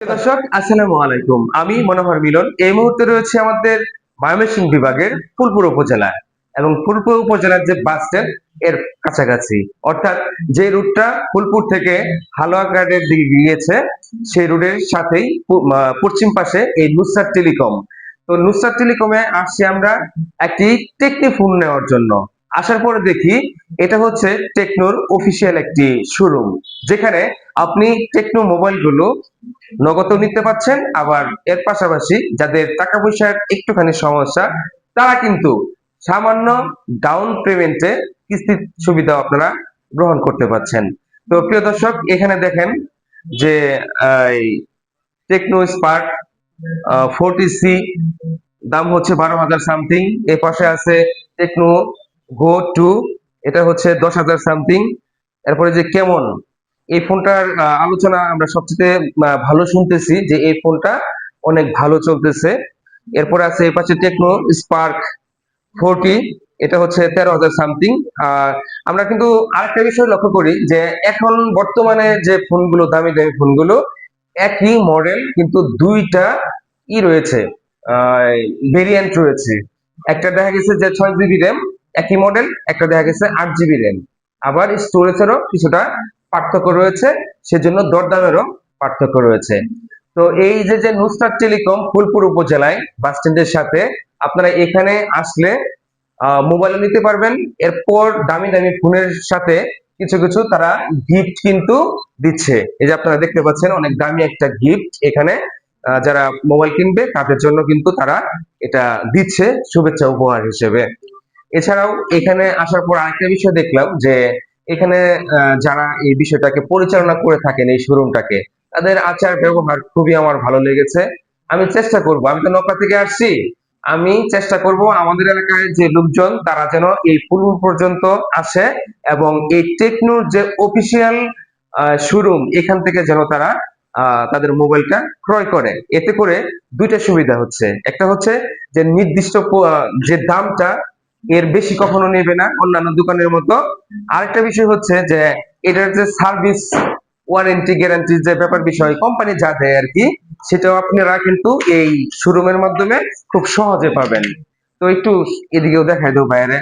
দর্শক, আসসালামু আলাইকুম। আমি মনোহর মিলন। এই মুহূর্তে রয়েছে আমাদের ময়মনসিংহ বিভাগের ফুলপুর উপজেলায় এবং ফুলপুর উপজেলার যে বাস স্ট্যান্ড, এর কাছাকাছি। অর্থাৎ যে রুটটা ফুলপুর থেকে হালুয়াঘাটের দিকে গিয়েছে, সেই রুটের সাথেই পশ্চিম পাশে এই নুসরাত টেলিকম। তো নুসরাত টেলিকমে আসছি আমরা একটি টেকনি ফোন নেওয়ার জন্য। আসার পরে দেখি এটা হচ্ছে টেকনোর অফিসিয়াল একটি শোরুম যেখানে আপনি টেকনো মোবাইলগুলো নগদ নিতে পাচ্ছেন, আবার এর পাশাপাশি যাদের টাকা পয়সার একটুখানি সমস্যা, তারা কিন্তু সামান্য ডাউন পেমেন্টে কিস্তির সুবিধা আপনারা গ্রহণ করতে পাচ্ছেন। তো প্রিয় দর্শক, এখানে দেখেন যে টেকনো স্পার্ক ফোরটি সি, দাম হচ্ছে বারো হাজার সামথিং এ পাশে আছে টেকনো গো টু এটা হচ্ছে দশ হাজার সামথিং এরপরে যে কেমন, এই ফোনটার আলোচনা আমরা সবচেয়ে ভালো শুনতেছি যে এই ফোনটা অনেক ভালো চলতেছে। এরপরে আছে এই পাশে টেকনো স্পার্ক ফোরটি এটা হচ্ছে তেরো হাজার সামথিং আমরা কিন্তু আরেকটা বিষয় লক্ষ্য করি যে এখন বর্তমানে যে ফোনগুলো, দামি দামি ফোনগুলো, একই মডেল কিন্তু দুইটা ই রয়েছে ভেরিয়েন্ট রয়েছে। একটা দেখা গেছে যে ছয় জিবি র্যাম একই মডেল একটা দেখা গেছে আট জিবি র্যাম আবার স্টোরেজেরও কিছুটা পার্থক্য রয়েছে, সেজন্য দরদামেরও পার্থক্য রয়েছে। তো এই যে যে নুসরাত টেলিকম ফুলপুর উপজেলায় বাস স্ট্যান্ডের সাথে আপনারা এখানে আসলে মোবাইল নিতে পারবেন। এরপর দামি দামি ফোনের সাথে কিছু কিছু তারা গিফট কিন্তু দিচ্ছে। এই যে আপনারা দেখতে পাচ্ছেন, অনেক দামি একটা গিফট এখানে যারা মোবাইল কিনবে, তাদের জন্য কিন্তু তারা এটা দিচ্ছে, শুভেচ্ছা উপহার হিসেবে। এছাড়াও এখানে আসার পর আরেকটা বিষয় দেখলাম যে এখানে যারা এই বিষয়টাকে পরিচালনা করে থাকেন এই শোরুমটাকে তাদের আচার ব্যবহার খুবই আমার ভালো লেগেছে। আমি চেষ্টা করব, আমি তো নৌকা থেকে আসছি। আমি চেষ্টা করব আমাদের এলাকায় যে লোকজন, তারা যেন এই পূর্ব পর্যন্ত আসে এবং এই টেকনোর যে অফিসিয়াল শোরুম এখান থেকে যেন তারা তাদের মোবাইলটা ক্রয় করে। এতে করে দুইটা সুবিধা হচ্ছে। একটা হচ্ছে যে নির্দিষ্ট যে দামটা এর বেশি কখনো নেবে না অন্যান্য দোকানের মতো। আরেকটা বিষয় হচ্ছে যে, এটার যে সার্ভিস ওয়ারেন্টি গ্যারান্টির যে ব্যাপার বিষয় কোম্পানি যা দেয় আর কি সেটাও আপনারা কিন্তু এই শোরুমের মাধ্যমে খুব সহজে পাবেন। তো একটু এদিকেও দেখাই দাও বাইরে।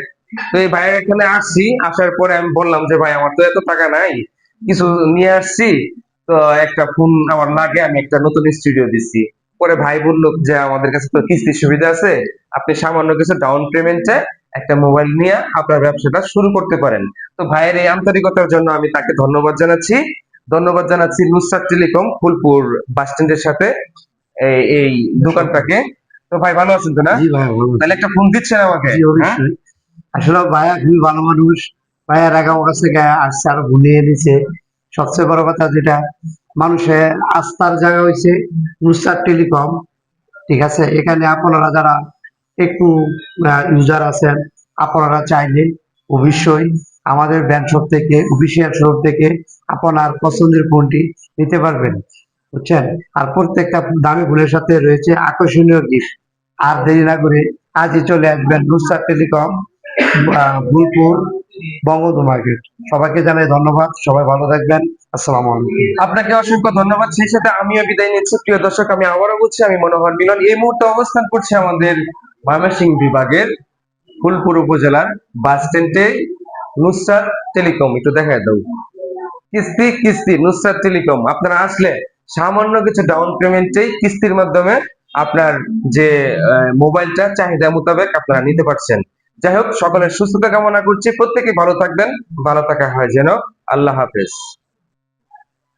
তো এই বাইরে এখানে আসছি, আসার পরে আমি বললাম যে, ভাই, আমার তো এত টাকা নাই, কিছু নিয়ে আসছি। তো একটা ফোন আমার লাগে, আমি একটা নতুন স্টুডিও দিচ্ছি। পরে ভাই বলল যে, আমাদের কাছে তো কিস্তির সুবিধা আছে, আপনি সামান্য কিছু ডাউন পেমেন্টে একটা মোবাইল নিয়ে আপনার ব্যবসাটা শুরু করতে পারেন। তো ভাইয়ের এই আন্তরিকতার জন্য আমি তাকে ধন্যবাদ জানাচ্ছি। ধন্যবাদ জানাচ্ছি নুসরাত টেলিকম ফুলপুর বাস স্ট্যান্ডের সাথে এই দোকানটাকে। তো ভাই ভালো আছেন তো না। তাহলে একটা ফোন দিচ্ছেন আমাকে হ্যাঁ? আসলে ভাইয়া খুবই ভালো মানুষ। ভাইয়া রাখা আমার কাছ থেকে আসছে আরও ভুলিয়ে দিছে। সবচেয়ে বড় কথা যেটা মানুষের আস্থার জায়গা হয়েছে নুসরাত টেলিকম। ঠিক আছে? এখানে আপনারা যারা একটু ইউজার আছেন, আপনারা চাইলে অবশ্যই আমাদের ব্যান্ড শপ থেকে অফিসিয়াল শপ থেকে আপনার পছন্দের ফোনটি নিতে পারবেন, বুঝছেন? আর প্রত্যেকটা দামি ফোনের সাথে রয়েছে আকর্ষণীয় গিফট আর দেরি না করে আজই চলে আসবেন নুসরাত টেলিকম ভুলপুর বঙ্গবন্ধু মার্কেট সবাইকে জানাই ধন্যবাদ, সবাই ভালো থাকবেন, আসসালামু আলাইকুম। আপনাকে অসংখ্য ধন্যবাদ। সেই সাথে আমিও বিদায় নিচ্ছি। প্রিয় দর্শক, আমি আবারও বলছি, আমি মনোহর মিলন। এই মুহূর্তে অবস্থান করছি আমাদের ময়মনসিংহ বিভাগের ফুলপুর উপজেলার বাস স্ট্যান্ডে নুসরাত টেলিকম একটু দেখায় দাও। কিস্তি কিস্তি, নুসরাত টেলিকম আপনারা আসলে সামান্য কিছু ডাউন পেমেন্টেই কিস্তির মাধ্যমে আপনার যে মোবাইলটা চাহিদা মোতাবেক আপনারা নিতে পারছেন। যাই হোক, সকলের সুস্থতা কামনা করছি। প্রত্যেকে ভালো থাকবেন, ভালো থাকা হয় যেন। আল্লাহ হাফেজ।